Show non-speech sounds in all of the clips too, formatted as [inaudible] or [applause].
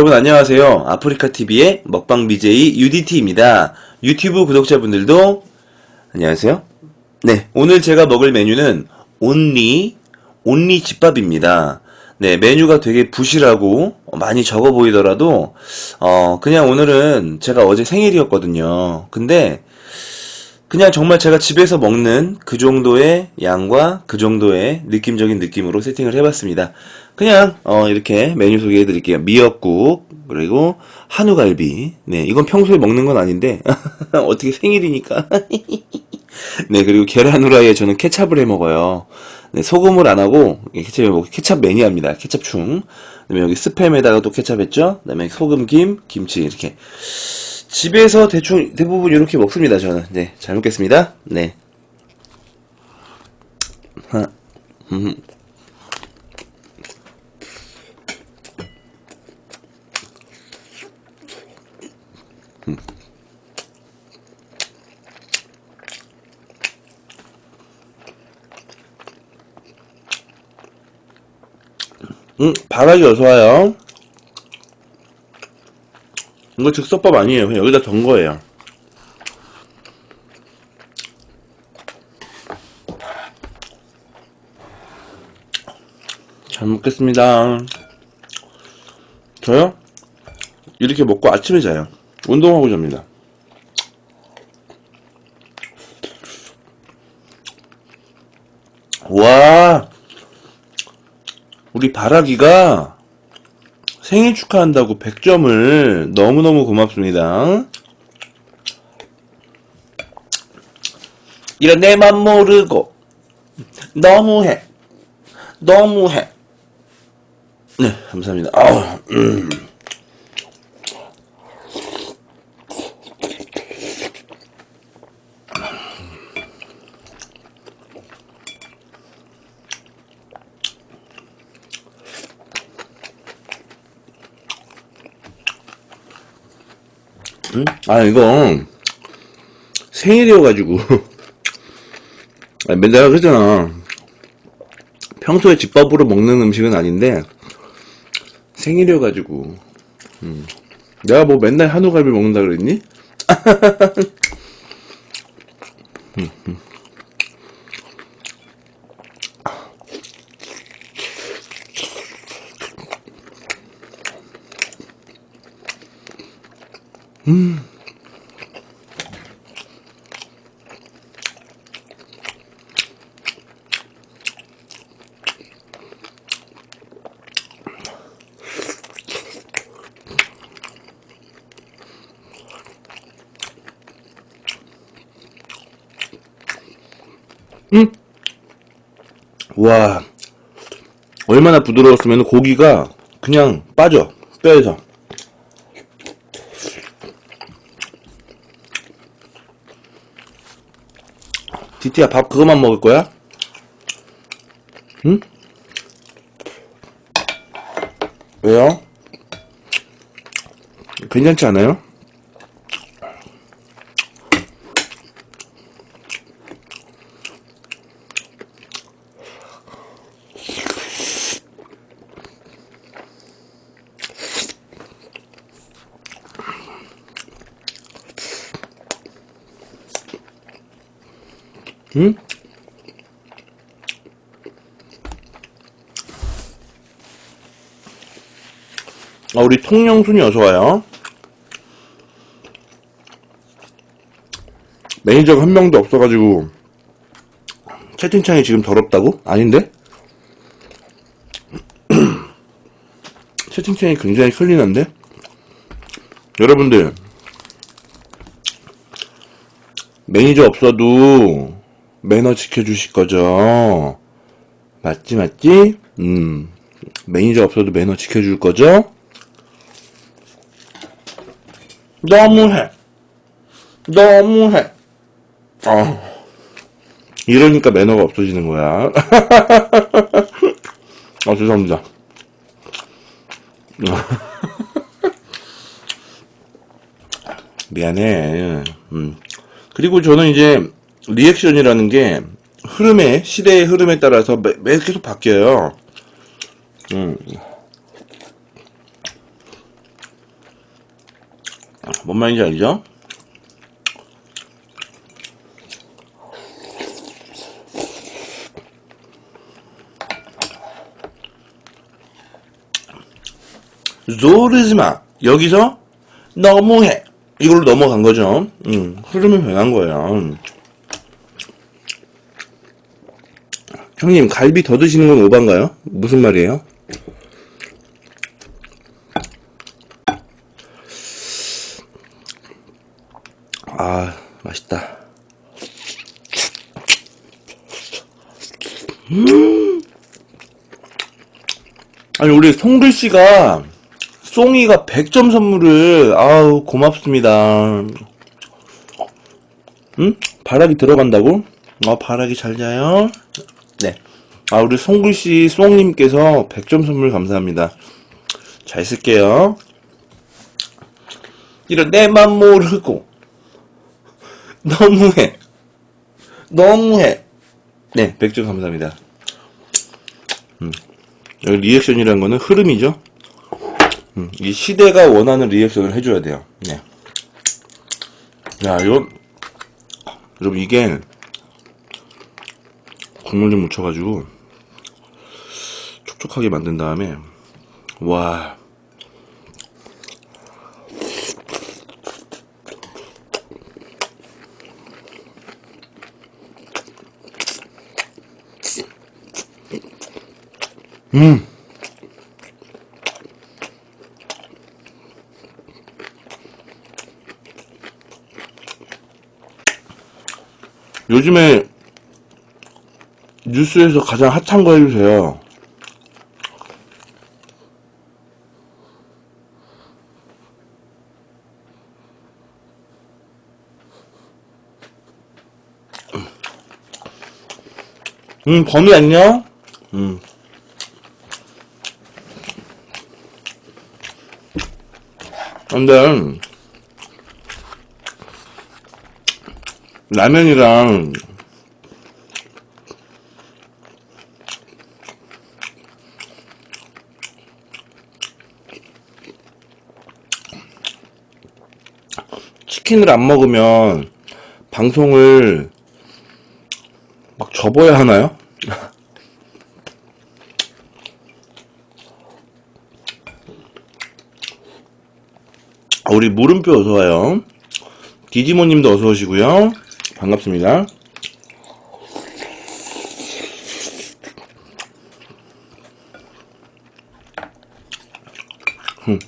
여러분 안녕하세요. 아프리카TV의 먹방 BJ UDT입니다. 유튜브 구독자분들도 안녕하세요. 네, 오늘 제가 먹을 메뉴는 온리, 온리 집밥입니다. 네, 메뉴가 되게 부실하고 많이 적어 보이더라도, 어, 그냥 오늘은 제가 어제 생일이었거든요. 근데, 그냥 정말 제가 집에서 먹는 그 정도의 양과 그 정도의 느낌적인 느낌으로 세팅을 해봤습니다. 그냥 어, 이렇게 메뉴 소개해 드릴게요. 미역국 그리고 한우갈비. 네, 이건 평소에 먹는 건 아닌데 [laughs] 어떻게 생일이니까. [laughs] 네, 그리고 계란 후라이에 저는 케찹을 해 먹어요. 네, 소금을 안 하고 케찹을 먹고 케찹 매니아입니다. 케찹충. 그다음에 여기 스팸에다가 또 케찹 했죠. 그다음에 소금, 김, 김치 이렇게. 집에서 대충 대부분 이렇게 먹습니다. 저는 네, 잘 먹겠습니다. 네. 하나, 음. 음, 바닥이 어서와요. 이거 즉석밥 아니에요. 그냥 여기다 던 거예요. 잘 먹겠습니다. 저요? 이렇게 먹고 아침에 자요. 운동하고 잡니다. 와, 우리 바라기가 생일 축하한다고 100점을 너무너무 고맙습니다. 이런 내 맘 모르고 너무해 너무해 네 감사합니다 아우, 음. 음? 아 이거 생일이어가지고 아, 내가 그랬잖아 평소에 집밥으로 먹는 음식은 아닌데 생일이어가지고 음. 내가 뭐 맨날 한우갈비 먹는다 그랬니? [laughs] 음, 음. 와 얼마나 부드러웠으면 고기가 그냥 빠져 뼈에서 디티야 밥 그거만 먹을 거야? 응? 왜요? 괜찮지 않아요? 응? 아, 우리 통영순이 어서와요. 매니저가 한 명도 없어가지고, 채팅창이 지금 더럽다고? 아닌데? [clears throat] 채팅창이 굉장히 클린한데? 여러분들, 매니저 없어도 매너 지켜주실 거죠? 맞지, 맞지? 음, 매니저 없어도 매너 지켜줄 거죠? 너무해. 너무해. 어. 이러니까 매너가 없어지는 거야. [laughs] 아, 죄송합니다. [laughs] 미안해. 음. 그리고 저는 이제 리액션이라는 게 흐름에 시대의 흐름에 따라서 매, 매 계속 바뀌어요. 음. 뭔 말인지 알죠? 조르지마 여기서 너무해 이걸로 넘어간 거죠. 음, 흐름이 변한 거예요. 형님 갈비 더 드시는 건 오반가요? 무슨 말이에요? 아 맛있다. 음. 아니 우리 송글 씨가 송이가 100점 선물을 아우 고맙습니다. 응? 바락이 들어간다고? 어 바락이 잘 자요. 네. 아 우리 송글 씨 송님께서 100점 선물 감사합니다. 잘 쓸게요. 이런 내 맘 모르고 [laughs] 너무해. 너무해. 네, 100점 감사합니다. 음, 여기 리액션이라는 거는 흐름이죠. 음, 이 시대가 원하는 리액션을 해줘야 돼요. 네. 야, 이거, 여러분, 이게, 국물 좀 묻혀가지고, 촉촉하게 만든 다음에, 와, 음. 요즘에 뉴스에서 가장 핫한 거 해주세요. 음, 범이 안녕? 음. 근데, 라면이랑, 치킨을 안 먹으면, 방송을, 막 접어야 하나요? 아, 우리 물음표 어서와요. 디지모님도 어서오시고요. 반갑습니다. 음.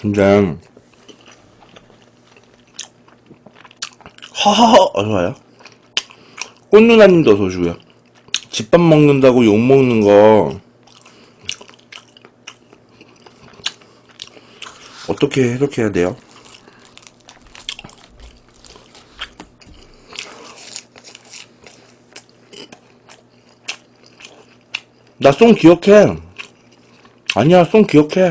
근데 하하하 어서와요. 꽃누나님도 어서오시고요. 집밥 먹는다고 욕 먹는 거 어떻게 해석해야 돼요? 나 송 기억해. 아니야, 송 기억해.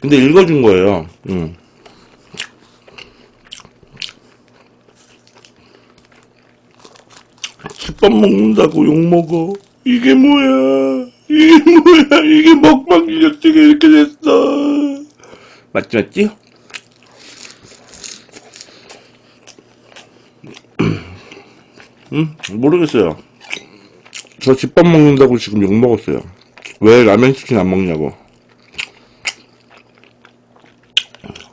근데 읽어준 거예요. 응. 밥 먹는다고 욕먹어. 이게 뭐야. 이게 뭐야. 이게 먹방 기력증이 이렇게 됐어. 맞지, 맞지? 응? 모르겠어요. 저 집밥 먹는다고 지금 욕 먹었어요. 왜 라면 치킨 안 먹냐고.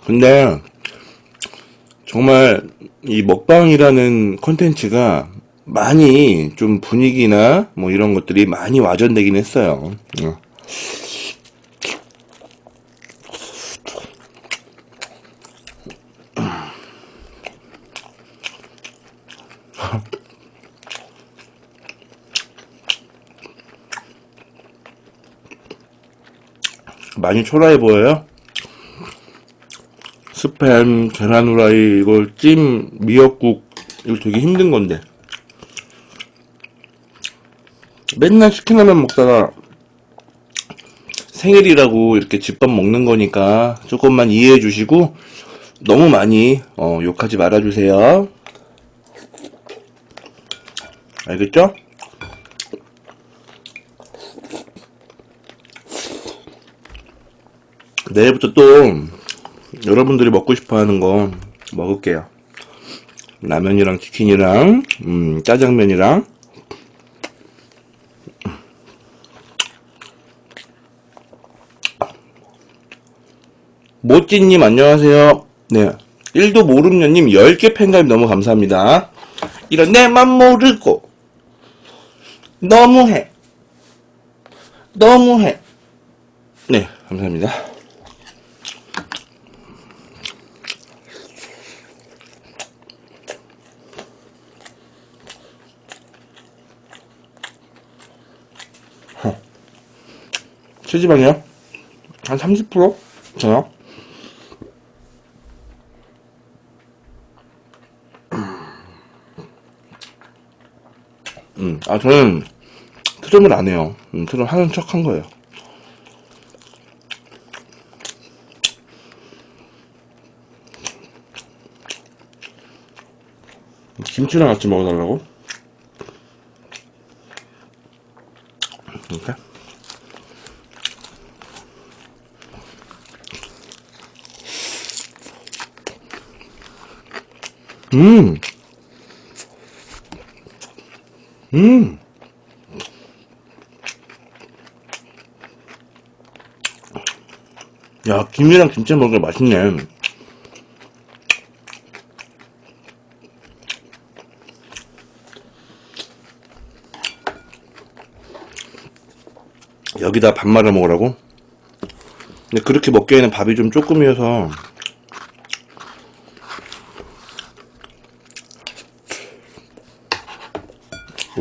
근데, 정말, 이 먹방이라는 컨텐츠가 많이 좀 분위기나 뭐 이런 것들이 많이 와전되긴 했어요. 어. [laughs] 많이 초라해 보여요? 스팸, 계란 후라이, 이걸 찜, 미역국, 이거 되게 힘든 건데. 맨날 치킨 라면 먹다가 생일이라고 이렇게 집밥 먹는 거니까 조금만 이해해 주시고 너무 많이 어, 욕하지 말아 주세요. 알겠죠? 내일부터 또 여러분들이 먹고 싶어 하는 거 먹을게요. 라면이랑 치킨이랑, 음, 짜장면이랑, 모찌님 안녕하세요. 네. 1도 모름녀님 10개 팬가입 너무 감사합니다. 이런 내맘 모르고 너무해. 너무해. 네, 감사합니다. 허. 체지방이요? 한 30%? 저요? 아, 저는 트름을 안 해요. 음, 트름 하는 척 한 거예요. 김치랑 같이 먹어달라고? 이렇게? 음! 음! 야, 김이랑 김치 먹으니까 맛있네. 여기다 밥 말아 먹으라고? 근데 그렇게 먹기에는 밥이 좀 조금이어서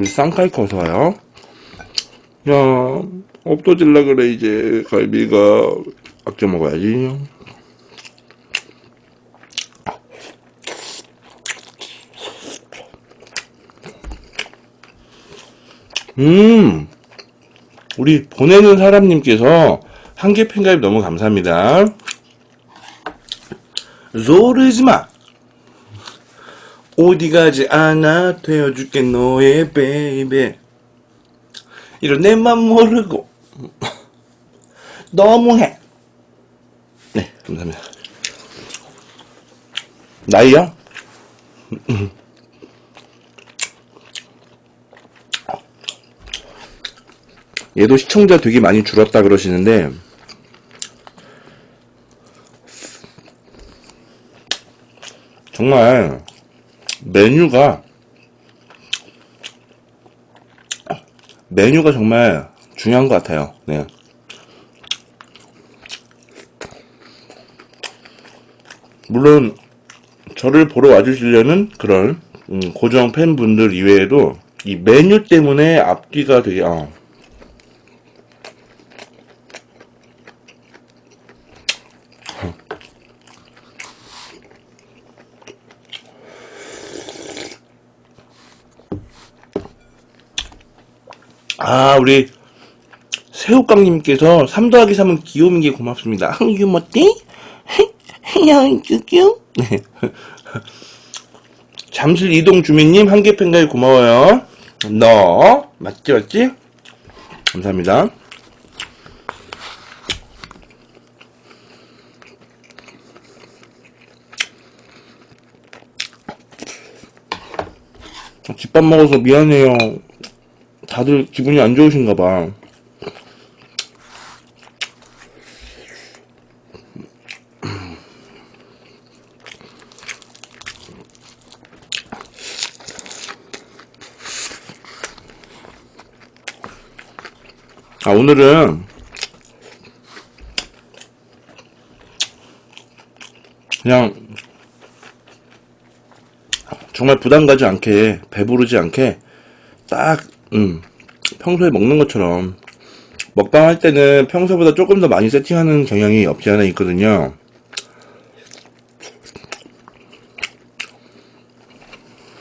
우리 와요. 야, 없어질라 그래 이제 갈비가 아껴 먹어야지. 음, 우리 보내는 사람님께서 한개 팬가입 너무 감사합니다. 조르지마. 어디 가지 않아 되어줄게 너의 베이베. 이런 내 맘 모르고. 너무해. 네 감사합니다. 나이요? [laughs] 얘도 시청자 되게 많이 줄었다 그러시는데. 정말 메뉴가 메뉴가 정말 중요한 것 같아요. 네. 물론 저를 보러 와주시려는 그런 음, 고정 팬분들 이외에도 이 메뉴 때문에 앞뒤가 되게 어, 아, 우리 새우깡님께서 3 더하기 3은 귀요민 게 고맙습니다. 유머띠? 야쭈쭈? 네. 잠실 이동 주민님 한개 팬가입 고마워요. 너 맞지 맞지? 감사합니다. 집밥 먹어서 미안해요. 다들 기분이 안 좋으신가 봐. 아, 오늘은 그냥 정말 부담 가지 않게 배부르지 않게 딱 음, 평소에 먹는 것처럼 먹방 할 때는 평소보다 조금 더 많이 세팅하는 경향이 없지 않아 있거든요.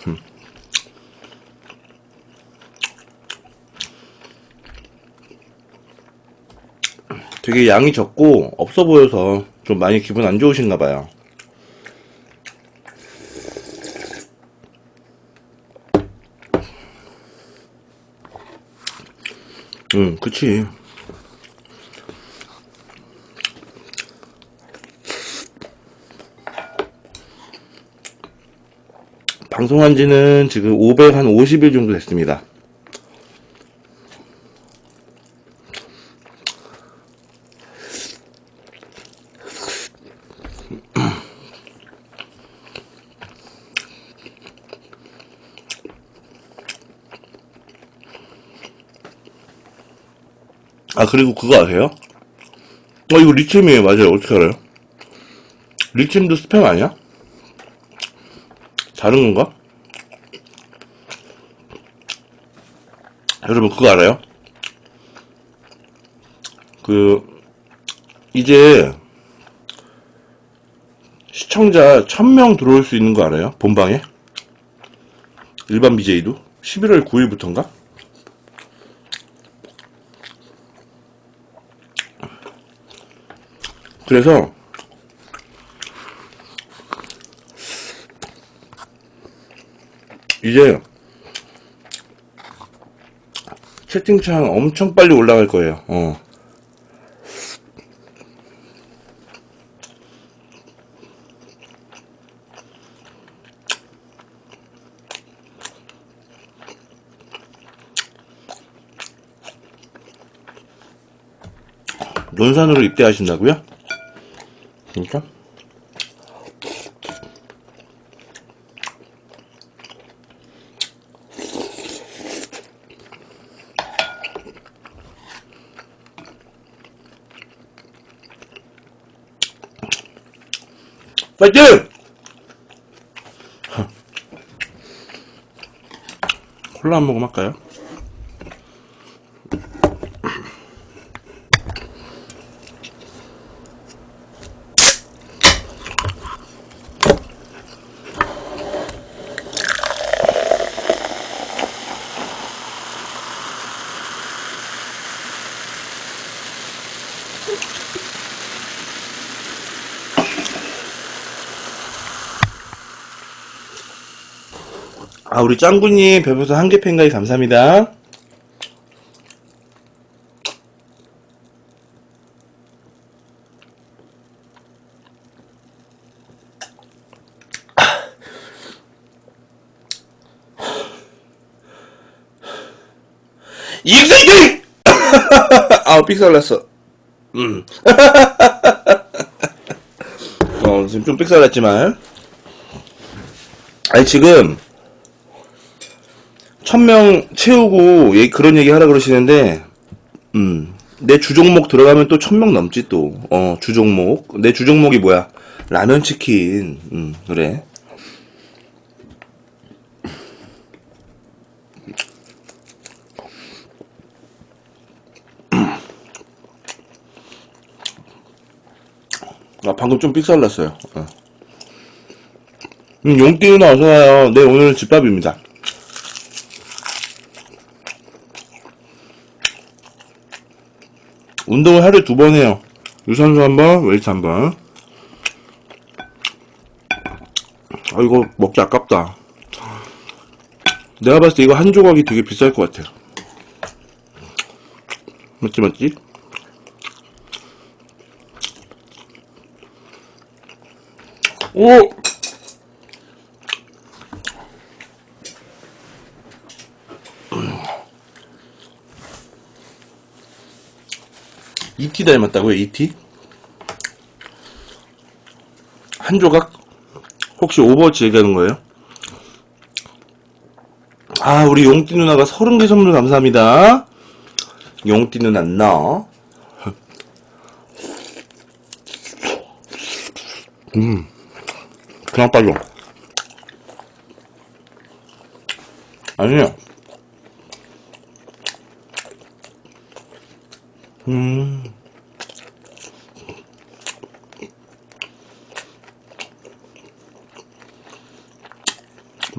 음. 되게 양이 적고 없어 보여서 좀 많이 기분 안 좋으신가 봐요. 응, 그치. 방송한 지는 지금 500, 한 50일 정도 됐습니다. 아, 그리고 그거 아세요? 어, 이거 리튬이에요. 맞아요. 어떻게 알아요? 리튬도 스팸 아니야? 다른 건가? 여러분, 그거 알아요? 그, 이제, 시청자 1000명 들어올 수 있는 거 알아요? 본방에? 일반 BJ도? 11월 9일부터인가? 그래서 이제 채팅창 엄청 빨리 올라갈 거예요. 어. 논산으로 입대하신다고요? 진짜? 파이팅! 콜라 한 모금 할까요? 아, 우리 짱구님, 배부서 한개 팬가이 감사합니다. 익생이! [laughs] 아우, 삑살 났어. 음. [laughs] 어, 지금 좀 삑살 났지만. 아니, 지금, 천명 채우고 얘기- 그런 얘기 하라 그러시는데 음, 내 주종목 들어가면 또 천명 넘지 또. 어, 주종목. 내 주종목이 뭐야? 라면 치킨. 음, 그래. 아, 방금 좀 삑살났어요. 어. 음, 용띠 누나 어서와요. 네, 오늘 집밥입니다. 운동을 하루에 두 번 해요. 유산소 한 번, 웨이트 한 번. 아, 이거 먹기 아깝다. 내가 봤을 때 이거 한 조각이 되게 비쌀 것 같아. 맞지, 맞지? 오! ET 닮았다고요, ET? 한 조각? 혹시 오버워치 얘기하는 거예요? 아, 우리 용띠 누나가 서른 개 선물 감사합니다. 용띠 누나, 너. 음, 그냥 빠져. 아니요. 음.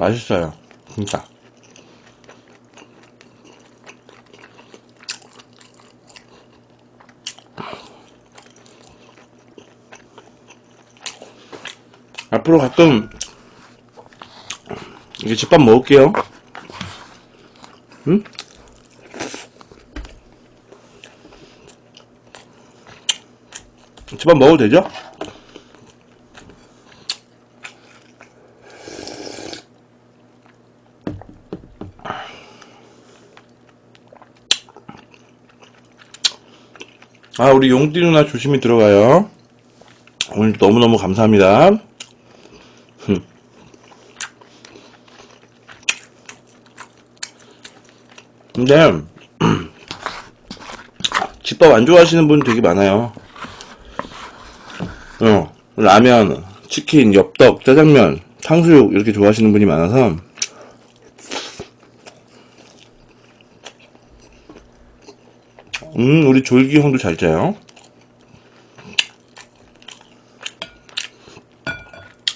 맛있어요. 진짜. 앞으로 가끔 이게 집밥 먹을게요. 응? 집밥 먹어도 되죠? 아, 우리 용띠 누나 조심히 들어가요. 오늘 너무너무 감사합니다. 흠. 근데, [clears throat] 집밥 안 좋아하시는 분 되게 많아요. 어, 라면, 치킨, 엽떡, 짜장면, 탕수육 이렇게 좋아하시는 분이 많아서 음, 우리 졸기 형도 잘 자요.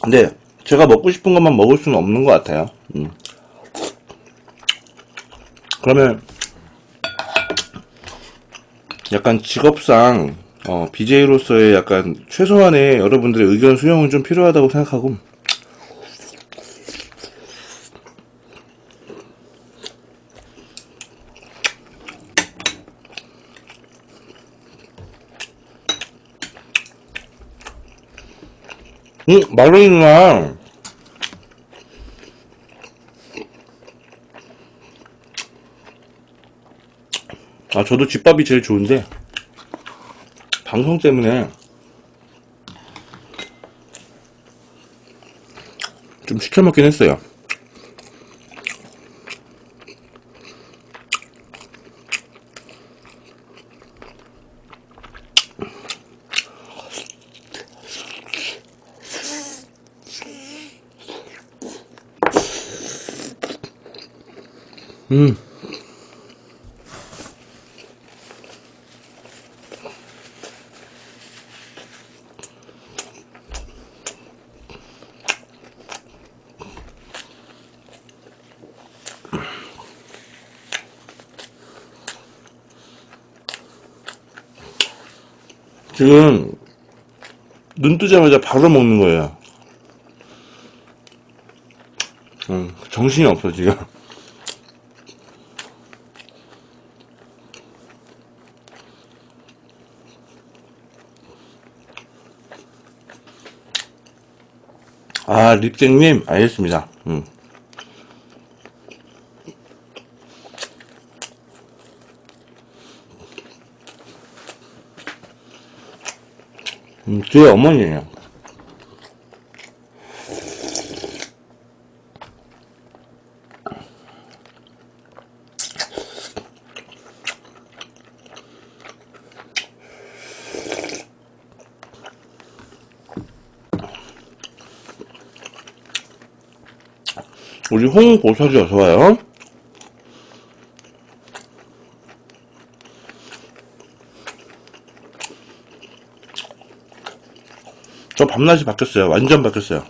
근데 제가 먹고 싶은 것만 먹을 수는 없는 것 같아요. 음. 그러면 약간 직업상 어, BJ로서의 약간 최소한의 여러분들의 의견 수용은 좀 필요하다고 생각하고 응, 마로니 누나. 아, 저도 집밥이 제일 좋은데, 방송 때문에, 좀 시켜 먹긴 했어요. 지금 눈 뜨자마자 바로 먹는 거예요. 음, 정신이 없어 지금. 아, 립쟁님, 알겠습니다. 음. 음, 제 어머니예요. 우리 홍보석이 어서와요. 저 밤낮이 바뀌었어요. 완전 바뀌었어요.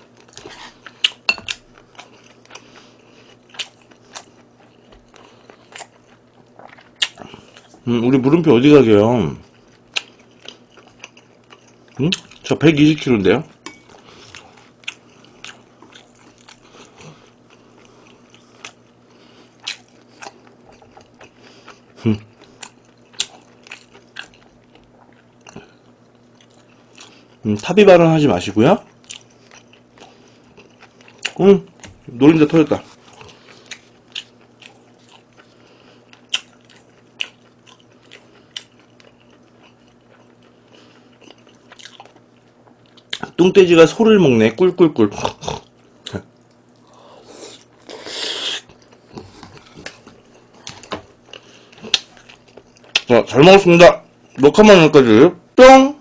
음, 우리 물음표 어디 가게요? 응? 저 120kg인데요? 음, 탑이 발언하지 마시고요. 음, 노린자 터졌다. 뚱돼지가 소를 먹네, 꿀꿀꿀. 자, 잘 먹었습니다. 녹화만 여기까지. 뿅!